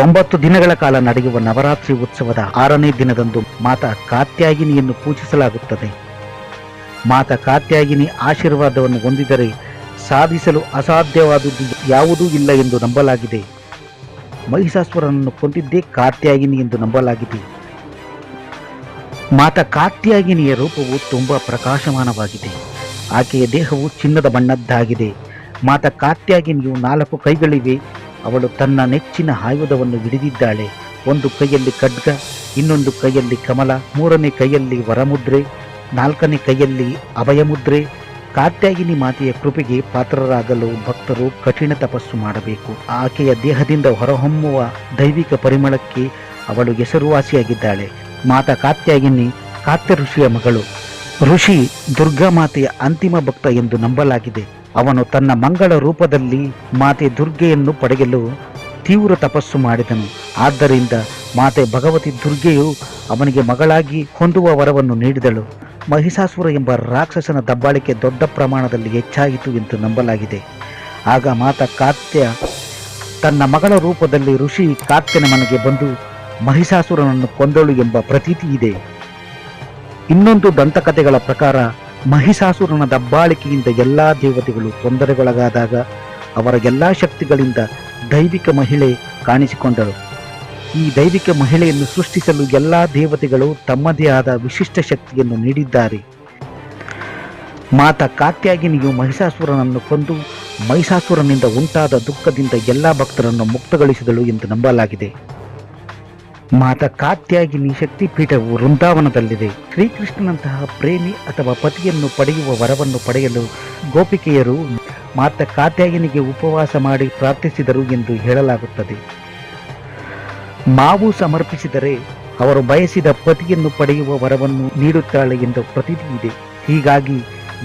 ಒಂಬತ್ತು ದಿನಗಳ ಕಾಲ ನಡೆಯುವ ನವರಾತ್ರಿ ಉತ್ಸವದ ಆರನೇ ದಿನದಂದು ಮಾತಾ ಕಾತ್ಯಾಗಿನಿಯನ್ನು ಪೂಜಿಸಲಾಗುತ್ತದೆ. ಮಾತಾ ಕಾತ್ಯಾಗಿನಿ ಆಶೀರ್ವಾದವನ್ನು ಹೊಂದಿದರೆ ಸಾಧಿಸಲು ಅಸಾಧ್ಯವಾದುದು ಯಾವುದೂ ಇಲ್ಲ ಎಂದು ನಂಬಲಾಗಿದೆ. ಮಹಿಷಾಸುರನನ್ನು ಕೊಂದಿದ್ದೇ ಕಾತ್ಯಾಯಿನಿ ಎಂದು ನಂಬಲಾಗಿದೆ. ಮಾತಾ ಕಾತ್ಯಾಗಿನಿಯ ರೂಪವು ತುಂಬಾ ಪ್ರಕಾಶಮಾನವಾಗಿದೆ. ಆಕೆಯ ದೇಹವು ಚಿನ್ನದ ಬಣ್ಣದ್ದಾಗಿದೆ. ಮಾತಾ ಕಾತ್ಯಾಗಿನಿಯು ನಾಲ್ಕು ಕೈಗಳಿವೆ. ಅವಳು ತನ್ನ ನೆಚ್ಚಿನ ಆಯುಧವನ್ನು ಹಿಡಿದಿದ್ದಾಳೆ. ಒಂದು ಕೈಯಲ್ಲಿ ಖಡ್ಗ, ಇನ್ನೊಂದು ಕೈಯಲ್ಲಿ ಕಮಲ, ಮೂರನೇ ಕೈಯಲ್ಲಿ ವರಮುದ್ರೆ, ನಾಲ್ಕನೇ ಕೈಯಲ್ಲಿ ಅಭಯಮುದ್ರೆ. ಕಾತ್ಯಾಯಿನಿ ಮಾತೆಯ ಕೃಪೆಗೆ ಪಾತ್ರರಾಗಲು ಭಕ್ತರು ಕಠಿಣ ತಪಸ್ಸು ಮಾಡಬೇಕು. ಆಕೆಯ ದೇಹದಿಂದ ಹೊರಹೊಮ್ಮುವ ದೈವಿಕ ಪರಿಮಳಕ್ಕೆ ಅವಳು ಹೆಸರುವಾಸಿಯಾಗಿದ್ದಾಳೆ. ಮಾತಾ ಕಾತ್ಯಾಯಿನಿ, ಕಾತ್ಯ ಋಷಿಯ ಮಗಳು. ಋಷಿ ದುರ್ಗಾ ಮಾತೆಯ ಅಂತಿಮ ಭಕ್ತ ಎಂದು ನಂಬಲಾಗಿದೆ. ಅವನು ತನ್ನ ಮಂಗಳ ರೂಪದಲ್ಲಿ ಮಾತೆ ದುರ್ಗೆಯನ್ನು ಪಡೆಯಲು ತೀವ್ರ ತಪಸ್ಸು ಮಾಡಿದನು. ಆದ್ದರಿಂದ ಮಾತೆ ಭಗವತಿ ದುರ್ಗೆಯು ಅವನಿಗೆ ಮಗಳಾಗಿ ಹೊಂದುವ ವರವನ್ನು ನೀಡಿದಳು. ಮಹಿಷಾಸುರ ಎಂಬ ರಾಕ್ಷಸನ ದಬ್ಬಾಳಿಕೆ ದೊಡ್ಡ ಪ್ರಮಾಣದಲ್ಲಿ ಹೆಚ್ಚಾಯಿತು ಎಂದು ನಂಬಲಾಗಿದೆ. ಆಗ ಮಾತ ಕಾತ್ಯ, ತನ್ನ ಮಗಳ ರೂಪದಲ್ಲಿ ಋಷಿ ಕಾತ್ಯನ ಮನೆಗೆ ಬಂದು ಮಹಿಷಾಸುರನನ್ನು ಕೊಂದಳು ಎಂಬ ಪ್ರತೀತಿ ಇದೆ. ಇನ್ನೊಂದು ದಂತಕಥೆಗಳ ಪ್ರಕಾರ, ಮಹಿಷಾಸುರನ ದಬ್ಬಾಳಿಕೆಯಿಂದ ಎಲ್ಲಾ ದೇವತೆಗಳು ತೊಂದರೆಗೊಳಗಾದಾಗ ಅವರ ಎಲ್ಲಾ ಶಕ್ತಿಗಳಿಂದ ದೈವಿಕ ಮಹಿಳೆ ಕಾಣಿಸಿಕೊಂಡಳು. ಈ ದೈವಿಕ ಮಹಿಳೆಯನ್ನು ಸೃಷ್ಟಿಸಲು ಎಲ್ಲಾ ದೇವತೆಗಳು ತಮ್ಮದೇ ಆದ ವಿಶಿಷ್ಟ ಶಕ್ತಿಯನ್ನು ನೀಡಿದ್ದಾರೆ. ಮಾತಾ ಕಾತ್ಯಾಗಿನಿಯು ಮಹಿಷಾಸುರನನ್ನು ಕೊಂದು ಮಹಿಷಾಸುರನಿಂದ ಉಂಟಾದ ದುಃಖದಿಂದ ಎಲ್ಲಾ ಭಕ್ತರನ್ನು ಮುಕ್ತಗೊಳಿಸಿದಳು ಎಂದು ನಂಬಲಾಗಿದೆ. ಮಾತಾ ಕಾತ್ಯಾಗಿನಿ ಶಕ್ತಿಪೀಠವು ವೃಂದಾವನದಲ್ಲಿದೆ. ಶ್ರೀಕೃಷ್ಣನಂತಹ ಪ್ರೇಮಿ ಅಥವಾ ಪತಿಯನ್ನು ಪಡೆಯುವ ವರವನ್ನು ಪಡೆಯಲು ಗೋಪಿಕೆಯರು ಮಾತ ಕಾತ್ಯಾಗಿನಿಗೆ ಉಪವಾಸ ಮಾಡಿ ಪ್ರಾರ್ಥಿಸಿದರು ಎಂದು ಹೇಳಲಾಗುತ್ತದೆ. ಮಾವು ಸಮರ್ಪಿಸಿದರೆ ಅವರು ಬಯಸಿದ ಪತಿಯನ್ನು ಪಡೆಯುವ ವರವನ್ನು ನೀಡುತ್ತಾಳೆ ಎಂದು ಪ್ರತೀತಿ ಇದೆ. ಹೀಗಾಗಿ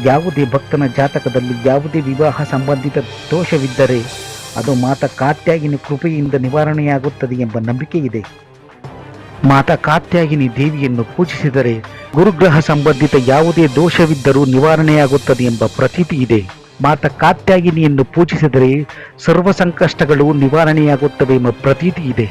ಯಾವುದೇ ಭಕ್ತನ ಜಾತಕದಲ್ಲಿ ಯಾವುದೇ ವಿವಾಹ ಸಂಬಂಧಿತ ದೋಷವಿದ್ದರೆ ಅದು ಮಾತ ಕಾತ್ಯಾಗಿನ ಕೃಪೆಯಿಂದ ನಿವಾರಣೆಯಾಗುತ್ತದೆ ಎಂಬ ನಂಬಿಕೆ ಇದೆ ಮಾತಾ ಕಾತ್ಯಾಗಿನಿ ದೇವಿಯನ್ನು ಪೂಜಿಸಿದರೆ ಗುರುಗ್ರಹ ಸಂಬಂಧಿತ ಯಾವುದೇ ದೋಷವಿದ್ದರೂ ನಿವಾರಣೆಯಾಗುತ್ತದೆ ಎಂಬ ಪ್ರತೀತಿ ಇದೆ. ಮಾತಾ ಕಾತ್ಯಾಗಿನಿಯನ್ನು ಪೂಜಿಸಿದರೆ ಸರ್ವ ಸಂಕಷ್ಟಗಳು ನಿವಾರಣೆಯಾಗುತ್ತವೆ ಎಂಬ ಪ್ರತೀತಿ ಇದೆ.